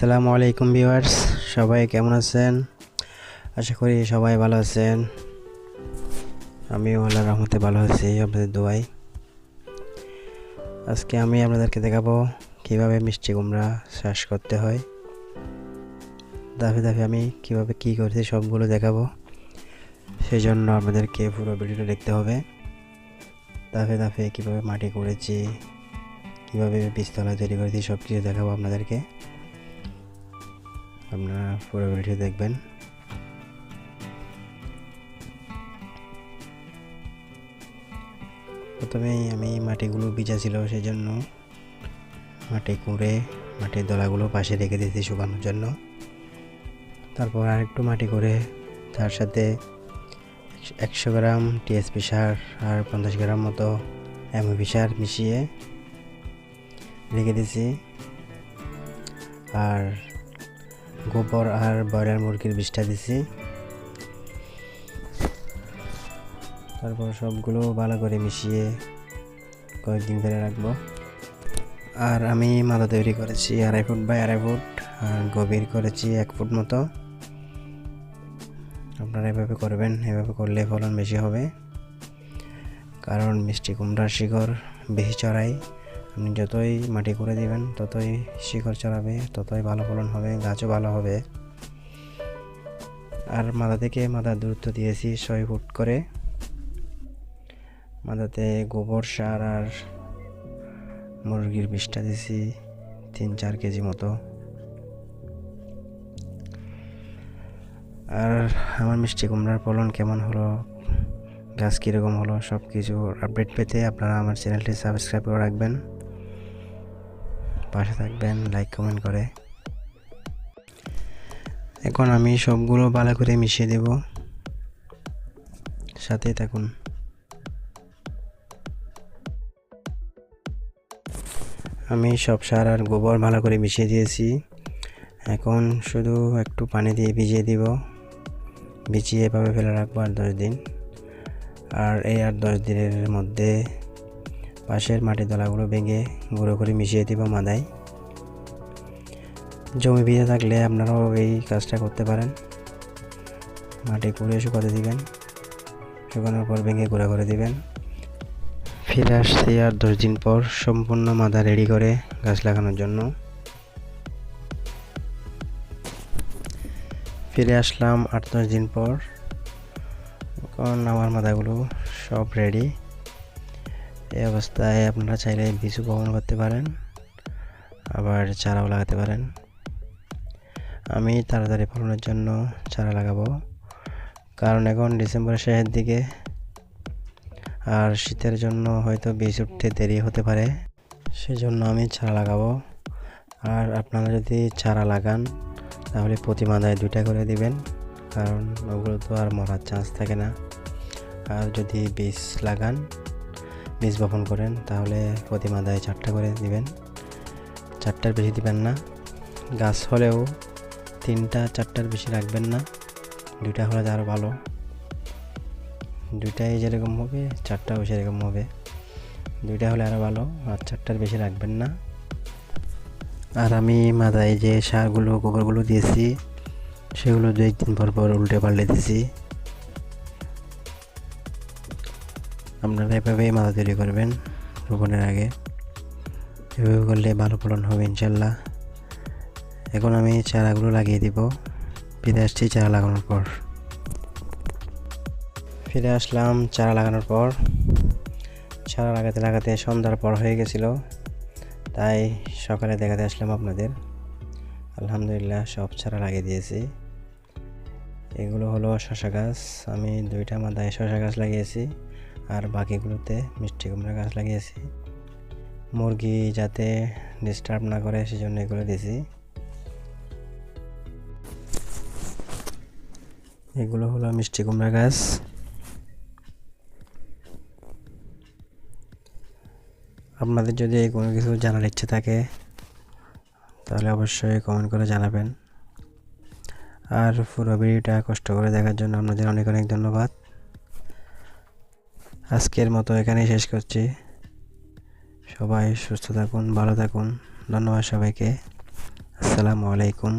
আসসালামু আলাইকুম ভিউয়ার্স, সবাই কেমন আছেন? আশা করি সবাই ভালো আছেন। আমিও আল্লাহ রহমতে ভালো আছি, আপনাদের দোয়াই আজকে আমি আপনাদেরকে দেখাবো কীভাবে মিষ্টি কুমড়া চাষ করতে হয়। দাফে দাফে আমি কীভাবে কি করছি সবগুলো দেখাবো। সেই জন্য আপনাদেরকে পুরো ভিডিওটা দেখতে হবে। দাফে দাফে কীভাবে মাটি করেছি কীভাবে বীজতলা তৈরি করেছি সব কিছু দেখাবো আপনাদেরকে। আপনারা পুরো ভিডিও দেখবেন। প্রথমেই আমি মাটিগুলো ভিজা ছিল সেই জন্য মাটি কুঁড়ে মাটির দলাগুলো পাশে রেখে দিয়েছি শুকানোর জন্য। তারপর আরেকটু মাটি করে তার সাথে একশো গ্রাম টিএসপি সার আর পঞ্চাশ গ্রাম মতো এমওপি সার মিশিয়ে রেখে দিয়েছি। আর গোবর আর ব্রয়লার মুরগির বিষটা দিছি। তারপর সবগুলো ভালো করে মিশিয়ে কয়েকদিন ধরে রাখব। আর আমি মাদা তৈরি করেছি আড়াই ফুট বাই আড়াই ফুট, আর গভীর করেছি এক ফুট মতো। আপনারা এভাবে করবেন, এভাবে করলে ফলন বেশি হবে। কারণ মিষ্টি কুমড়ার শিকড় বেশি চড়াই আপনি যতই মাটি করে দিবেন, ততই শিকড় চড়াবে, ততই ভালো ফলন হবে, গাছও ভালো হবে। আর মাথা থেকে মাথার দূরত্ব দিয়েছি ছয় ফুট করে। মাথাতে গোবর সার আর মুরগির বিষটা দিয়েছি তিন চার কেজি মতো। আর আমার মিষ্টি কুমড়ার ফলন কেমন হলো? গাছ কীরকম হলো? সব কিছু আপডেট পেতে আপনারা আমার চ্যানেলটি সাবস্ক্রাইব করে রাখবেন। পাশে থাকবেন লাইক কমেন্ট করে। এখন আমি সবগুলো ভালো করে মিশিয়ে দেব। সাথে থাকুন। আমি সব সার আর গোবর ভালো করে মিশিয়ে দিয়েছি। এখন শুধু একটু পানি দিয়ে ভিজিয়ে দিব। ভিজিয়ে এভাবে ফেলে রাখব আর দশ দিন। আর এই আর দশ দিনের মধ্যে পাশের মাটির দলাগুলো ভেঙে গুঁড়ো করে মিশিয়ে দিব মাদায়। জমি ভিজে থাকলে আপনারাও এই কাজটা করতে পারেন। মাটি কুড়ে শুকাতে দিবেন। শুকানোর পর ভেঙে গুঁড়া করে দিবেন। ফিরে আসছি আর দশ দিন পর সম্পূর্ণ মাদা রেডি করে গাছ লাগানোর জন্য। ফিরে আসলাম আট দশ দিন পর। এখন আমার মাদাগুলো সব রেডি। এই অবস্থায় আপনারা চাইলে বীজও বপন করতে পারেন, আবার চারাও লাগাতে পারেন। আমি তাড়াতাড়ি ফলনের জন্য চারা লাগাবো। কারণ এখন ডিসেম্বরের শেষের দিকে, আর শীতের জন্য হয়তো বীজ উঠতে দেরি হতে পারে, সেজন্য আমি চারা লাগাবো। আর আপনারা যদি চারা লাগান, তাহলে প্রতি মাদায় দুইটা করে দিবেন, কারণ ওগুলো তো আর মরার চান্স থাকে না। আর যদি বীজ লাগান বীজ বপন করেন, তাহলে প্রতি মাদায় চারটা করে দিবেন। চারটার বেশি দিবেন না। গাছ হলেও তিনটা, চারটার বেশি রাখবেন না। দুইটা হলে আরও ভালো। দুইটাই যেরকম হবে, চারটাও সেরকম হবে। দুইটা হলে আরও ভালো, আর চারটার বেশি রাখবেন না। আর আমি মাথায় যে সারগুলো, গোবরগুলো দিয়েছি, সেগুলো দু একদিন পর পর উল্টে পাল্টে দিয়েছি আপনারা এভাবেই মাথা তৈরি করবেন রোপণের আগে। এভাবে করলে ভালো ফলন হবে ইনশাল্লাহ। এখন আমি চারাগুলো লাগিয়ে দিব। ফিরে আসছি চারা লাগানোর পর। ফিরে আসলাম চারা লাগানোর পর। চারা লাগাতে লাগাতে সন্ধ্যার পর হয়ে গেছিল। তাই সকালে দেখাতে আসলাম আপনাদের। আলহামদুলিল্লাহ সব চারা লাগিয়ে দিয়েছি। এগুলো হলো শশা গাছ। আমি দুইটা মাথায় শশা গাছ লাগিয়েছি। আর বাকিগুলোতে মিষ্টি কুমড়া গাছ লাগিয়েছি। মুরগি যাতে ডিস্টার্ব না করে, সেজন্য এগুলো দিয়েছি। এগুলো হলো মিষ্টি কুমড়া গাছ। আপনাদের যদি কোনো কিছু জানার ইচ্ছে থাকে, তাহলে অবশ্যই কমেন্ট করে জানাবেন। আর পুরো ভিডিওটা কষ্ট করে দেখার জন্য আপনাদের অনেক অনেক ধন্যবাদ। আজকের মতো এখানেই শেষ করছি। সবাই সুস্থ থাকুন ভালো থাকুন। ধন্যবাদ সবাইকে। আসসালামু আলাইকুম।